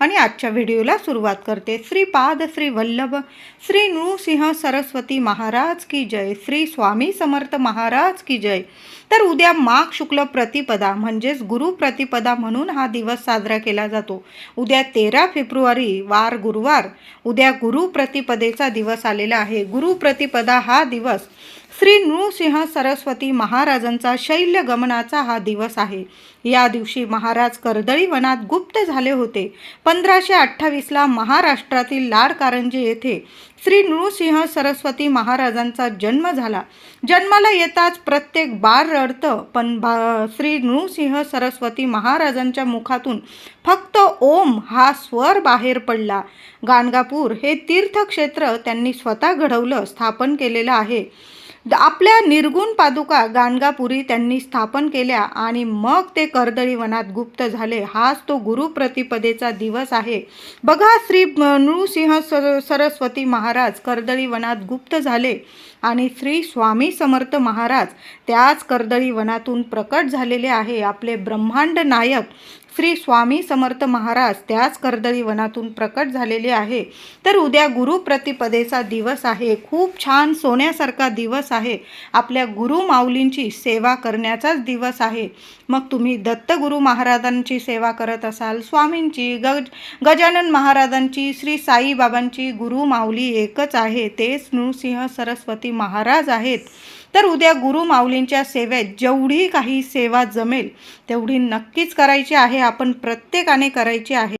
आणि आजच्या व्हिडिओला सुरुवात करते. श्रीपाद श्री वल्लभ श्री नृसिंह सरस्वती महाराज की जय श्री स्वामी समर्थ महाराज की जय. तर उद्या माघ शुक्ल प्रतिपदा म्हणजेच गुरु प्रतिपदा म्हणून हा दिवस साजरा केला जातो. उद्या तेरा फेब्रुवारी वार गुरुवार उद्या गुरु प्रतिपदेचा दिवस आलेला आहे. गुरु प्रतिपदा हा दिवस श्री नृसिंह सरस्वती महाराजांचा शैल्य गमनाचा हा दिवस आहे. या दिवशी महाराज कर्दळी वनात गुप्त झाले होते. पंधराशे अठ्ठावीसला महाराष्ट्रातील लाडकारंजे येथे श्री नृसिंह सरस्वती महाराजांचा जन्म झाला. जन्माला येताच प्रत्येक बार रडतं पण बा श्री नृसिंह सरस्वती महाराजांच्या मुखातून फक्त ओम हा स्वर बाहेर पडला. गाणगापूर हे तीर्थक्षेत्र त्यांनी स्वतः घडवलं स्थापन केलेलं आहे. आपल्या निर्गुण पादुका गाणगापुरी त्यांनी स्थापन केल्या आणि मग ते कर्दळी वनात गुप्त झाले. हाच तो गुरुप्रतिपदेचा दिवस आहे. बघा श्री नृसिंह सर सरस्वती महाराज कर्दळी वनात गुप्त झाले आणि श्री स्वामी समर्थ महाराज त्याच कर्दळी वनातून प्रकट झालेले आहे. आपले ब्रह्मांड नायक श्री स्वामी समर्थ महाराज त्याच कर्दळी वनातून प्रकट झालेले आहे. तर उद्या गुरुप्रतिपदेचा दिवस आहे. खूप छान सोन्यासारखा दिवस आहे. आपल्या गुरु माऊलींची सेवा करण्याचाच दिवस आहे. मग तुम्ही दत्तगुरु महाराजांची सेवा करत असाल स्वामींची गज गजानन महाराजांची श्री साईबाबांची गुरु माऊली एकच आहे. तेच नृसिंह सरस्वती महाराज आहेत. तर उद्या गुरु माऊलींच्या सेवेत जेवढी काही सेवा जमेल तेवढी नक्कीच करायची आहे. आपण प्रत्येकाने करायची आहे.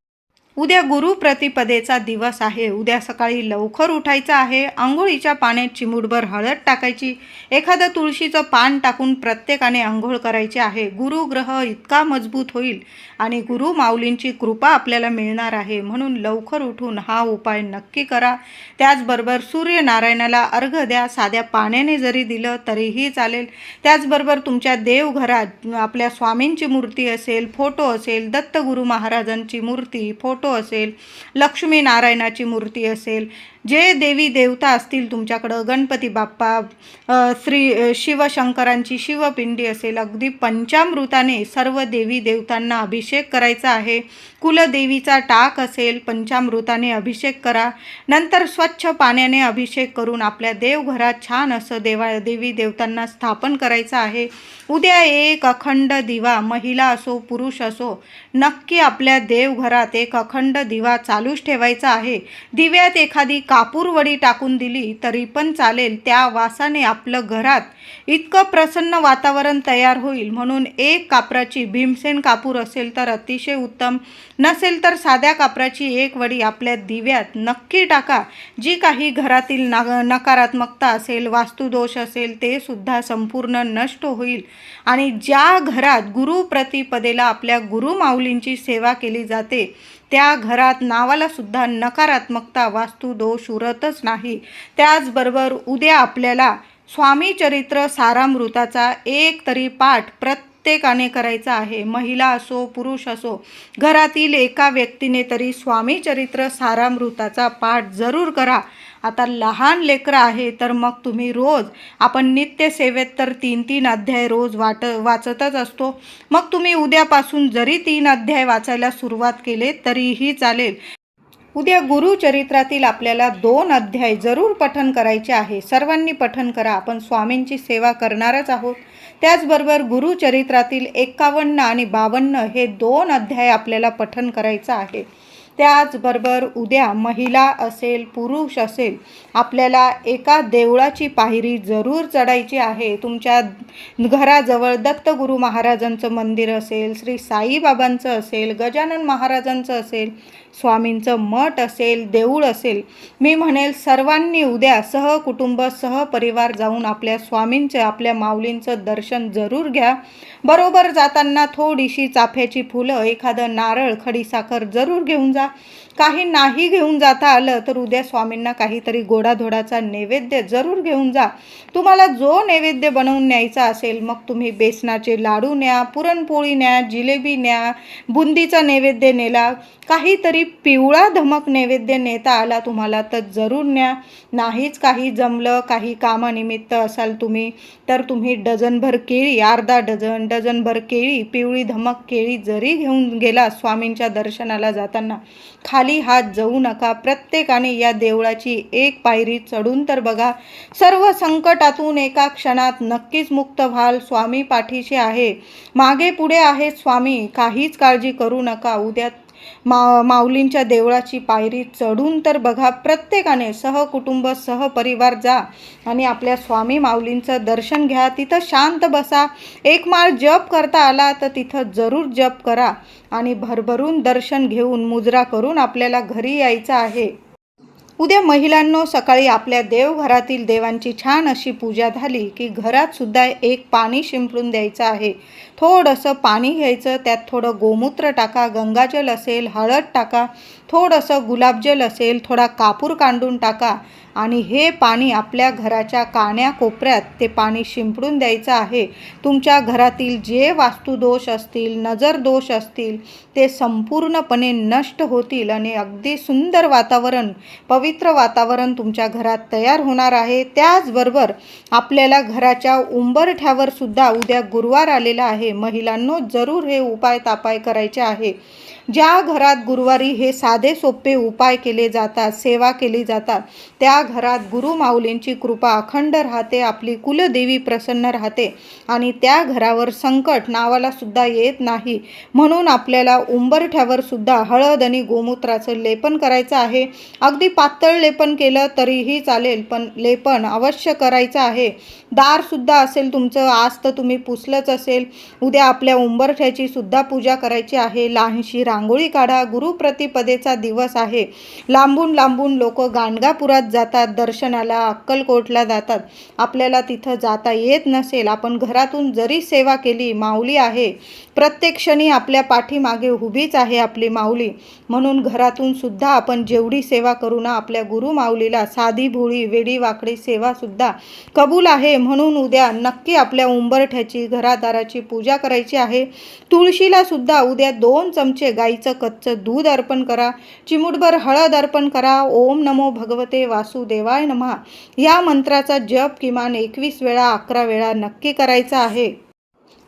उद्या गुरु प्रतिपदेचा दिवस आहे. उद्या सकाळी लवकर उठायचं आहे. आंघोळीच्या पाण्यात चिमूटभर हळद टाकायची. एखादं तुळशीचं पान टाकून प्रत्येकाने आंघोळ करायची आहे. गुरुग्रह इतका मजबूत होईल आणि गुरु माऊलींची कृपा आपल्याला मिळणार आहे. म्हणून लवकर उठून हा उपाय नक्की करा. त्याचबरोबर सूर्यनारायणाला अर्घ द्या. साध्या पाण्याने जरी दिलं तरीही चालेल. त्याचबरोबर तुमच्या देवघरात आपल्या स्वामींची मूर्ती असेल फोटो असेल दत्तगुरू महाराजांची मूर्ती फोटो असेल लक्ष्मी नारायणाची मूर्ती असेल जे देवी देवता असतील तुमच्याकडं गणपती बाप्पा श्री शिवशंकरांची शिवपिंडी असेल अगदी पंचामृताने सर्व देवी देवतांना अभिषेक करायचा आहे. कुलदेवीचा टाक असेल पंचामृताने अभिषेक करा. नंतर स्वच्छ पाण्याने अभिषेक करून आपल्या देवघरात छान असं देवा देवी देवतांना स्थापन करायचं आहे. उद्या एक अखंड दिवा महिला असो पुरुष असो नक्की आपल्या देवघरात एक अखंड दिवा चालूच ठेवायचा आहे. दिव्यात एखादी कापूरवडी टाकून दिली तरी पण चालेल त्या वासाने आपलं घरात इतकं प्रसन्न वातावरण तयार होईल. म्हणून एक कापराची भीमसेन कापूर असेल तर अतिशय उत्तम. नसेल तर साध्या कापराची एक वडी आपल्या दिव्यात नक्की टाका. जी काही घरातील ना नकारात्मकता असेल वास्तुदोष असेल ते सुद्धा संपूर्ण नष्ट होईल. आणि ज्या घरात गुरुप्रतिपदेला आपल्या गुरु माऊलींची सेवा केली जाते त्या घरात नावाला सुद्धा नकारात्मकता वास्तुदोष उरतच नाही. त्याचबरोबर उद्या आपल्याला स्वामी चरित्र सारामृताचा एक तरी पाठ प्रत्येकाने करायचा आहे. महिला असो पुरुष असो घरातील एका व्यक्तीने तरी स्वामी चरित्र सारामृताचा पाठ जरूर करा. आता लहान लेकरं आहे तर मग तुम्ही रोज आपण नित्य सेवेत तर तीन तीन अध्याय रोज वाट वाचतच असतो. मग तुम्ही उद्यापासून जरी तीन अध्याय वाचायला सुरुवात केले तरीही चालेल. उद्या गुरुचरित्रातील आपल्याला दोन अध्याय जरूर पठन करायचे आहे. सर्वांनी पठन करा. आपण स्वामींची सेवा करणारच आहोत. त्याचबरोबर गुरुचरित्रातील एकावन्न आणि बावन्न हे दोन अध्याय आपल्याला पठन करायचं आहे. त्याचबरोबर उद्या महिला असेल पुरुष असेल आपल्याला एका देवळाची पायरी जरूर चढायची आहे. तुमच्या घराजवळ दत्तगुरू महाराजांचं मंदिर असेल श्री साईबाबांचं असेल गजानन महाराजांचं असेल स्वामींचं मठ असेल देऊळ असेल. मी म्हणेल सर्वांनी उद्या सहकुटुंब सहपरिवार जाऊन आपल्या स्वामींचं आपल्या माऊलींचं दर्शन जरूर घ्या. बरोबर जाताना थोडीशी चाफ्याची फुलं एखादं नारळ खडीसाखर जरूर घेऊन जा. काही नाही घेऊन जाता आलं तर उद्या स्वामींना काहीतरी गोडाधोडाचा नैवेद्य जरूर घेऊन जा. तुम्हाला जो नैवेद्य बनवून न्यायचा असेल मग तुम्ही बेसनाचे लाडू न्या पुरणपोळी न्या जिलेबी न्या बुंदीचा नैवेद्य नेला काहीतरी पिवळा धमक नैवेद्य नेता आला तुम्हाला तर जरूर न्या. नाहीच काही जमलं काही कामानिमित्त असाल तुम्ही तर तुम्ही डझनभर केळी अर्धा डझन डझनभर केळी पिवळी धमक केळी जरी घेऊन गेला स्वामींच्या दर्शनाला जाताना खाली हात जाऊ नका. प्रत्येकाने या देवळाची एक पायरी चढून तर बघा. सर्व संकटातून एका क्षणात नक्कीच मुक्त व्हाल स्वामी पाठीशी आहे. मागे पुढे आहे स्वामी. काहीच काळजी करू नका. उद्या मा माऊलींच्या देवळाची पायरी चढून तर बघा प्रत्येकाने सहकुटुंब सहपरिवार जा आणि आपल्या स्वामी माऊलींचं दर्शन घ्या. तिथं शांत बसा. एक माळ जप करता आला तर तिथं जरूर जप करा आणि भरभरून दर्शन घेऊन मुजरा करून आपल्याला घरी यायचं आहे. उद्या महिलांनो सकाळी आपल्या देवघरातील देवांची छान अशी पूजा झाली की घरातसुद्धा एक पाणी शिंपडून द्यायचं आहे. थोडंसं पाणी घ्यायचं त्यात थोडं गोमूत्र टाका गंगाजल असेल हळद टाका थोडंसं गुलाबजल असेल थोडा कापूर कांडून टाका आणि हे पाणी आपल्या घराच्या काण्या कोपऱ्यात ते पाणी शिंपडून द्यायचं आहे. तुमच्या घरातील जे वास्तुदोष असतील नजर दोष असतील ते संपूर्णपणे नष्ट होतील आणि अगदी सुंदर वातावरण पवित्र पवित्र वातावरण तुमच्या घरात तयार होणार आहे. त्याचबरोबर आपल्याला घराच्या उंबरठ्यावर सुद्धा उद्या गुरुवार आलेला आहे. महिलांनो जरूर हे उपाय तापाय करायचे आहे. ज्या घरात गुरुवारी हे साधे सोपे उपाय केले जातात सेवा केली जातात त्या घरात गुरु माऊलींची कृपा अखंड राहते आपली कुलदेवी प्रसन्न राहते आणि त्या घरावर संकट नावाला सुद्धा येत नाही. म्हणून आपल्याला उंबरठ्यावर सुद्धा हळद आणि गोमूत्राचं लेपन करायचं आहे. अगदी पातळ लेपन केलं तरीही चालेल पण लेपन अवश्य करायचं आहे. दारसुद्धा असेल तुमचं आज तर तुम्ही पुसलंच असेल. उद्या आपल्या उंबरठ्याची सुद्धा पूजा करायची आहे. लहानशी रांगोळी काढा. गुरुप्रतिपदेचा दिवस आहे. लांबून लांबून लोक गाणगापुरात जातात दर्शनाला अक्कलकोटला जातात. आपल्याला तिथं जाता येत नसेल. आपण घरातून जरी सेवा केली माऊली आहे. प्रत्येक क्षणी आपल्या पाठीमागे उभीच आहे आपली माऊली. म्हणून घरातून सुद्धा आपण जेवढी सेवा करू ना आपल्या गुरु माऊलीला साधी भोळी वेडी वाकडी सेवा सुद्धा कबूल आहे. म्हणून उद्या नक्की आपल्या उंबरठ्याची घरादाराची पूजा करायची आहे. तुळशीला सुद्धा उद्या दोन चमचे गाईचं कच्चं दूध अर्पण करा. चिमुटभर हळद अर्पण करा. ओम नमो भगवते वासुदेवाय नमः. या मंत्राचा जप किमान एकवीस वेळा अकरा वेळा नक्की करायचा आहे.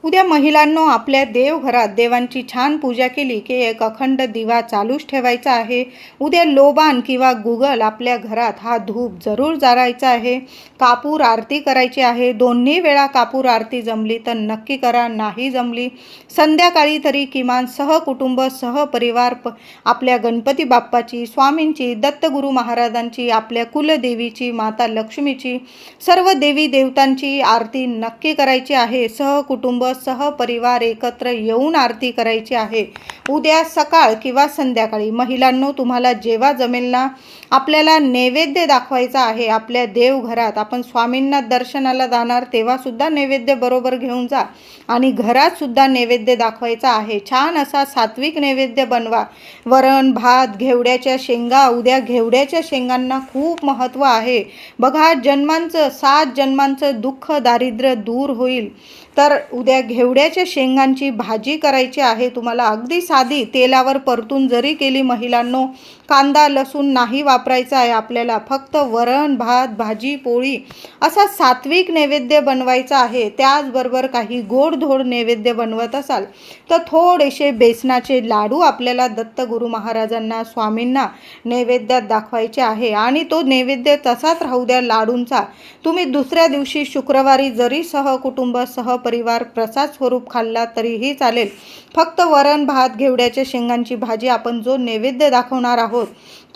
उद्या महिलांनो आपल्या देवघरात देवांची छान पूजा केली की एक अखंड दिवा चालूच ठेवायचा आहे. उद्या लोबान किंवा गुगल आपल्या घरात हा धूप जरूर जाळायचा आहे. कापूर आरती करायची आहे. दोन्ही वेळा कापूर आरती जमली तर नक्की करा नाही जमली संध्याकाळी तरी किमान सहकुटुंब सहपरिवार प आपल्या गणपती बाप्पाची स्वामींची दत्तगुरू महाराजांची आपल्या कुलदेवीची माता लक्ष्मीची सर्व देवी देवतांची आरती नक्की करायची आहे. सहकुटुंब सहपरिवार एकत्र येऊन आरती करायची आहे. उद्या सकाळ किंवा संध्याकाळी महिलांनो तुम्हाला जेव्हा जमेल ना आपल्याला नैवेद्य दाखवायचा आहे आपल्या देवघरात आपण स्वामींना दर्शनाला जाणार तेव्हासुद्धा नैवेद्य बरोबर घेऊन जा. आणि घरातसुद्धा नैवेद्य दाखवायचा आहे. छान असा सात्विक नैवेद्य बनवा. वरण भात घेवड्याच्या शेंगा उद्या घेवड्याच्या शेंगांना खूप महत्त्व आहे. बघा जन्मांचं सात जन्मांचं दुःख दारिद्र्य दूर होईल. तर उद्या घेवड्याच्या शेंगांची भाजी करायची आहे. तुम्हाला अगदी साधी तेलावर परतून जरी केली महिलांनो कांदा लसूण नाही वापरायचा आहे. आपल्याला फक्त वरण भात भाजी पोळी असा सात्विक नैवेद्य बनवायचा आहे. त्याचबरोबर काही गोडधोड नैवेद्य बनवत असाल तर थोडेसे बेसनाचे लाडू आपल्याला दत्तगुरू महाराजांना स्वामींना नैवेद्यात दाखवायचे आहे. आणि तो नैवेद्य तसाच राहू द्या लाडूंचा. तुम्ही दुसऱ्या दिवशी शुक्रवारी जरी सहकुटुंब परिवार प्रसाद स्वरूप खाल्ला तरीही चालेल. फक्त वरण भात घेवड्याच्या शेंगांची भाजी आपण जो नैवेद्य दाखवणार आहोत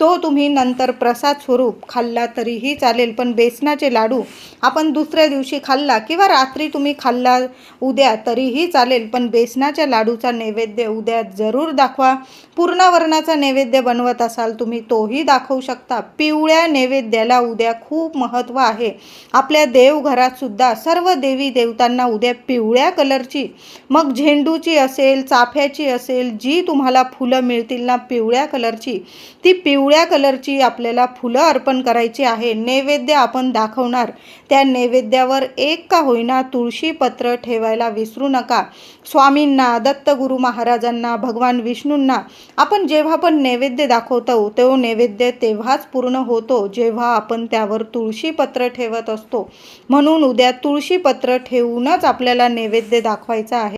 तो तुम्ही नंतर प्रसाद स्वरूप खाल्ला तरीही चालेल पण बेसनाचे लाडू आपण दुसऱ्या दिवशी खाल्ला किंवा रात्री तुम्ही खाल्ला उद्या तरीही चालेल पण बेसनाच्या लाडूचा नैवेद्य उद्या जरूर दाखवा. पूर्णावरणाचा नैवेद्य बनवत असाल तुम्ही तोही दाखवू शकता. पिवळ्या नैवेद्याला उद्या खूप महत्त्व आहे. आपल्या देवघरात सुद्धा सर्व देवी देवतांना उद्या पिवळ्या कलरची मग झेंडूची असेल चाफ्याची असेल जी तुम्हाला फुलं मिळतील ना पिवळ्या कलरची ती पिवळ्या पिवळ्या कलरची आपल्याला फुलं अर्पण करायची आहे. नैवेद्य आपण दाखवणार. त्या नैवेद्यावर एक का होईना तुळशी पत्र ठेवायला विसरू नका. स्वामींना दत्तगुरु महाराजांना भगवान विष्णूंना आपण जेव्हा पण नैवेद्य दाखवतो तो नैवेद्य तेव्हाच पूर्ण होतो जेव्हा आपण त्यावर तुळशीपत्र ठेवत असतो. म्हणून उद्या तुळशीपत्र ठेवूनच आपल्याला नैवेद्य दाखवायचा आहे.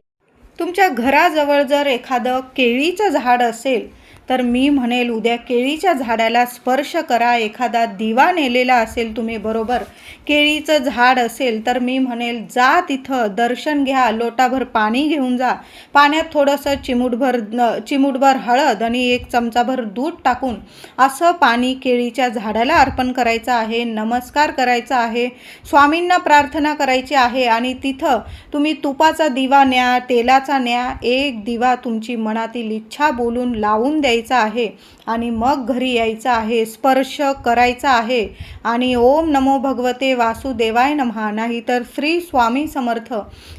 तुमच्या घराजवळ जर एखादं केळीचं झाड असेल तर मी म्हणेल उद्या केळीच्या झाडाला स्पर्श करा. एखादा दिवा नेलेला असेल तुम्ही बरोबर केळीचं झाड असेल तर मी म्हणेल जा तिथं दर्शन घ्या लोटाभर पाणी घेऊन जा. पाण्यात थोडंसं चिमूटभर न- चिमूटभर हळद आणि एक चमचाभर दूध टाकून असं पाणी केळीच्या झाडाला अर्पण करायचं आहे नमस्कार करायचा आहे स्वामींना प्रार्थना करायची आहे आणि तिथं तुम्ही तुपाचा दिवा न्या तेलाचा न्या एक दिवा तुमची मनातील इच्छा बोलून लावून द्या यायचं आहे आणि मग घरी यायचं आहे स्पर्श करायचा आहे आणि ओम नमो भगवते वासुदेवाय नमहा नाही तर श्री स्वामी समर्थ.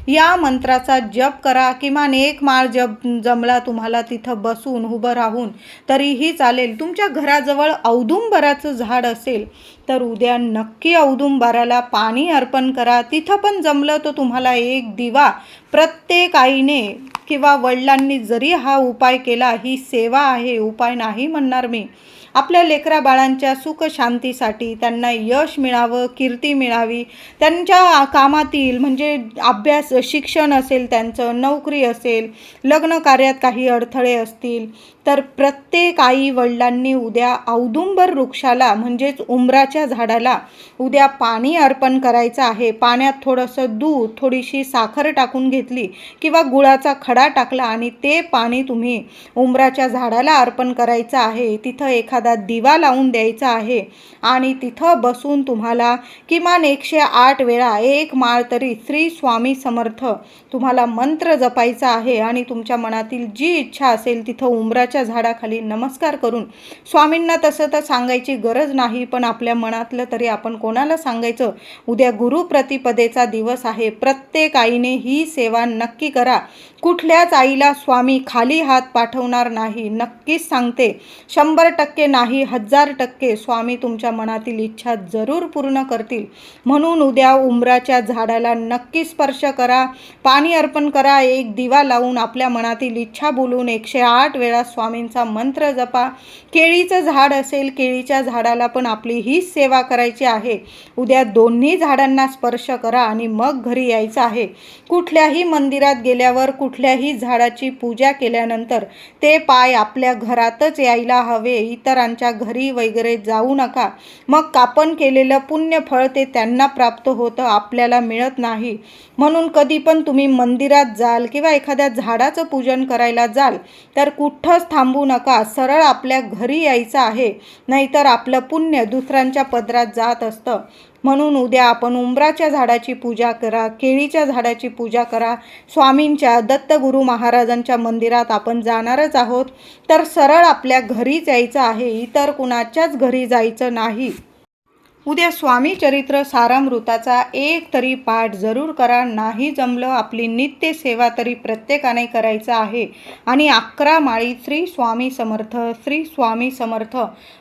या मंत्राचा जप करा किमान एक माळ जप जमला तुम्हाला तिथं बसून उभं राहून तरीही चालेल. तुमच्या घराजवळ औदुंबराचं झाड असेल तर उद्या नक्की औदुंबराला पाणी अर्पण करा. तिथं पण जमलं तर तुम्हाला एक दिवा प्रत्येक आईने किंवा वडिलांनी जरी हा उपाय केला ही सेवा आहे उपाय नाही म्हणणार मी. आपल्या लेकरा बाळांच्या सुख शांतीसाठी त्यांना यश मिळावं कीर्ती मिळावी. त्यांच्या कामातील म्हणजे अभ्यास शिक्षण असेल त्यांचं नोकरी असेल लग्न कार्यात काही अडथळे असतील तर प्रत्येक आई वडिलांनी उद्या औदुंबर वृक्षाला म्हणजेच उंबराच्या झाडाला उद्या पाणी अर्पण करायचं आहे. पाण्यात थोडंसं दूध थोडीशी साखर टाकून घेतली किंवा गुळाचा खडा टाकला आणि ते पाणी तुम्ही उंबराच्या झाडाला अर्पण करायचं आहे. तिथं एखादा दिवा लावून द्यायचा आहे आणि तिथं बसून तुम्हाला किमान एकशे आठ वेळा एक माळ तरी श्री स्वामी समर्थ तुम्हाला मंत्र जपायचा आहे आणि तुमच्या मनातील जी इच्छा असेल तिथं उंबराच्या झाडाखाली नमस्कार करून स्वामींना तसं तर सांगायची गरज नाही पण आपल्या मनातलं तरी आपण कोणाला सांगायचं? उद्या गुरुप्रतिपदेचा दिवस आहे. प्रत्येक आईने ही सेवा नक्की करा. कुठल्याच आईला स्वामी खाली हात पाठवणार नाही. नक्कीच सांगते शंभर टक्के नाही हजार टक्के स्वामी तुमच्या मनातील इच्छा जरूर पूर्ण करतील. म्हणून उद्या उंबराच्या झाडाला नक्की स्पर्श करा पाणी अर्पण करा एक दिवा लावून आपल्या मनातील इच्छा बोलून एकशे आठ वेळा स्वामी स्वामींचा मंत्र जपा. केळीचं झाड असेल केळीच्या झाडाला पण आपली हीच सेवा करायची आहे. उद्या दोन्ही झाडांना स्पर्श करा आणि मग घरी यायचं आहे. कुठल्याही मंदिरात गेल्यावर कुठल्याही झाडाची पूजा केल्यानंतर ते पाय आपल्या घरातच यायला हवे. इतरांच्या घरी वगैरे जाऊ नका. मग कापण केलेलं पुण्य फळ ते त्यांना प्राप्त होतं आपल्याला मिळत नाही. म्हणून कधी पण तुम्ही मंदिरात जाल किंवा एखाद्या झाडाचं पूजन करायला जाल तर कुठंच थांबू नका. सरळ आपल्या घरी यायचं आहे. नाहीतर आपलं पुण्य दुसऱ्यांच्या पदरात जात असतं. म्हणून उद्या आपण उंबराच्या झाडाची पूजा करा केळीच्या झाडाची पूजा करा. स्वामींच्या दत्तगुरू महाराजांच्या मंदिरात आपण जाणारच आहोत. तर सरळ आपल्या घरीच यायचं आहे. इतर कुणाच्याच घरी जायचं नाही. उद्या स्वामी चरित्र सारामृताचा एक तरी पाठ जरूर करा. नाही जमलं आपली नित्य सेवा तरी प्रत्येकाने करायचं आहे. आणि अकरा माळी श्री स्वामी समर्थ श्री स्वामी समर्थ.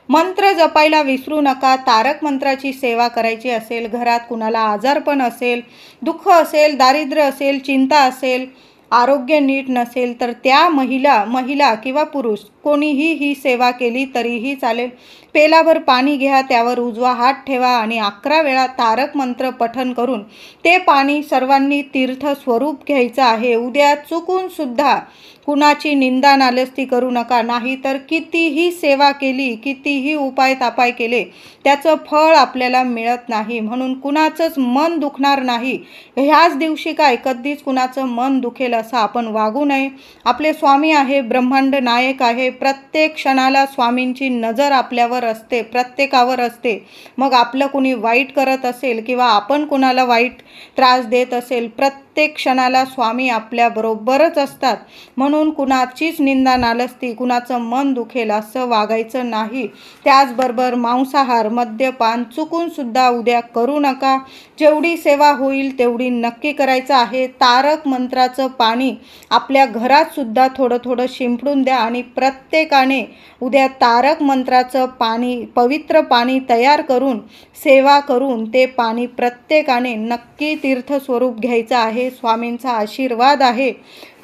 मंत्र जपायला विसरू नका. तारक मंत्राची सेवा करायची असेल घरात कुणाला आजारपण असेल दुःख असेल दारिद्र्य असेल चिंता असेल आरोग्य नीट नसेल तर त्या महिला महिला किंवा पुरुष कोणीही ही सेवा केली तरीही चालेल. पेलाभर पाणी घ्या त्यावर उजवा हात ठेवा आणि अकरा वेळा तारक मंत्र पठन करून ते पाणी सर्वांनी तीर्थ स्वरूप घ्यायचं आहे. उद्या चुकून सुद्धा कुणाची निंदा नालस्ती करू नका. नाही तर कितीही सेवा केली कितीही उपाय तापाय केले त्याचं फळ आपल्याला मिळत नाही. म्हणून कुणाचंच मन दुखणार नाही. ह्याच दिवशी काय? कधीच कुणाचं मन दुखेल असं आपण वागू नये. आपले स्वामी आहे ब्रह्मांड नायक आहे प्रत्येक क्षणाला स्वामींची नजर आपल्यावर असते प्रत्येकावर असते. मग आपलं कुणी वाईट करत असेल किंवा आपण कुणाला वाईट त्रास देत असेल प्रत्येक प्रत्येक क्षणाला स्वामी आपल्याबरोबरच असतात. म्हणून कुणाचीच निंदा नालसती कुणाचं मन दुखेल असं वागायचं नाही. त्याचबरोबर मांसाहार मद्यपान चुकून सुद्धा उद्या करू नका. जेवढी सेवा होईल तेवढी नक्की करायचं आहे. तारक मंत्राचं पाणी आपल्या घरात सुद्धा थोडं थोडं शिंपडून द्या आणि प्रत्येकाने उद्या तारक मंत्राचं पाणी पवित्र पाणी तयार करून सेवा करून ते पाणी प्रत्येकाने नक्की तीर्थस्वरूप घ्यायचं आहे. स्वामींचा आशीर्वाद आहे.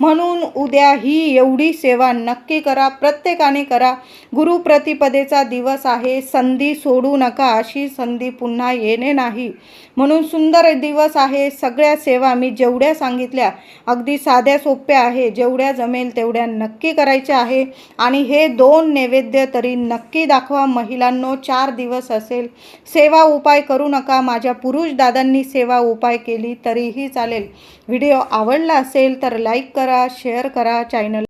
म्हणून उद्या ही एवढी सेवा नक्की करा प्रत्येकाने करा. गुरुप्रतिपदेचा दिवस आहे संधी सोडू नका अशी संधी पुन्हा येणे नाही. म्हणून सुंदर दिवस आहे सगळ्या सेवा मी जेवढ्या सांगितल्या अगदी साध्या सोप्या आहे जेवढ्या जमेल तेवढ्या नक्की करायच्या आहे. आणि हे दोन नैवेद्य तरी नक्की दाखवा महिलांनो चार दिवस असेल. सेवा उपाय करू नका माझ्या पुरुष दादांनी सेवा उपाय केली तरीही चालेल. व्हिडिओ आवडला असेल तर लाईक करा शेअर करा चॅनल